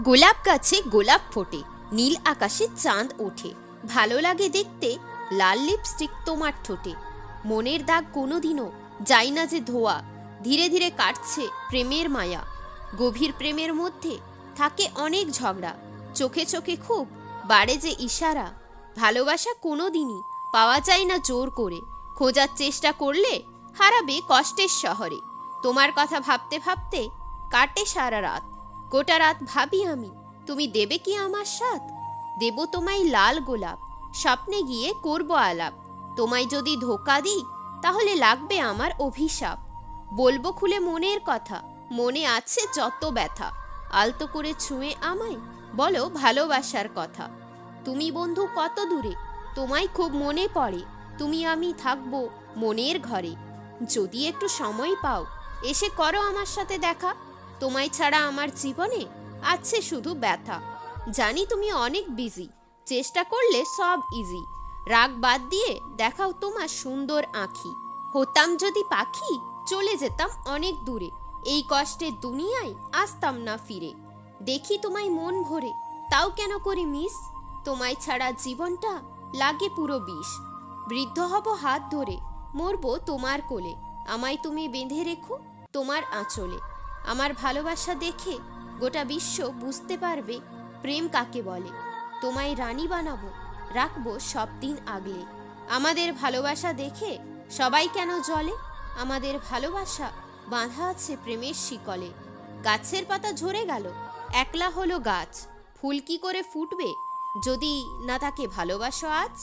গোলাপ গাছে গোলাপ ফোটে, নীল আকাশে চাঁদ ওঠে। ভালো লাগে দেখতে, লাল লিপস্টিক তোমার ঠোঁটে। মনের দাগ কোনোদিনও যাই না যে ধোয়া, ধীরে ধীরে কাটছে প্রেমের মায়া। গভীর প্রেমের মধ্যে থাকে অনেক ঝগড়া, চোখে চোখে খুব বাড়ে যে ইশারা। ভালোবাসা কোনোদিনই পাওয়া যায় না জোর করে, খোঁজার চেষ্টা করলে হারাবে কষ্টের শহরে। তোমার কথা ভাবতে ভাবতে কাটে সারা রাত। গোটা রাত ভাবি আমি, তুমি দেবে কি আমার সাথ দেব তোমায় লাল গোলাপ, স্বপ্নে গিয়ে করব আলাপ। তোমায় যদি ধোকা দিই, তাহলে লাগবে আমার অভিশাপ। বলব খুলে মনের কথা, মনে আছে যত ব্যথা। আলতো করে ছুঁয়ে আমায় বলো ভালোবাসার কথা। তুমি বন্ধু কত দূরে, তোমায় খুব মনে পড়ে। তুমি আমি থাকব মনের ঘরে। যদি একটু সময় পাও, এসে করো আমার সাথে দেখা। তোমায় ছাড়া আমার জীবনে আছে শুধু ব্যথা। জানি তুমি অনেক বিজি চেষ্টা করলে সব ইজি রাগ বাদ দিয়ে দেখাও তোমার সুন্দর আঁখি। হতাম যদি পাখি, চলে যেতাম অনেক দূরে। এই কষ্টের দুনিয়ায় আসতাম না ফিরে। দেখি তোমায় মন ভরে। তাও কেন করি মিস তোমায় ছাড়া জীবনটা লাগে পুরো বিষ। বৃদ্ধ হব হাত ধরে। মরবো তোমার কোলে। আমায় তুমি বেঁধে রেখো তোমার আঁচলে। আমার ভালোবাসা দেখে গোটা বিশ্ব বুঝতে পারবে প্রেম কাকে বলে। তোমায় রানী বানাবো, রাখব সব দিন আগলে। আমাদের ভালোবাসা দেখে সবাই কেন জলে আমাদের ভালোবাসা বাঁধা আছে প্রেমের শিকলে। গাছের পাতা ঝরে গেল, একলা হলো গাছ। ফুল কি করে ফুটবে যদি না তাকে ভালোবাসো আজ?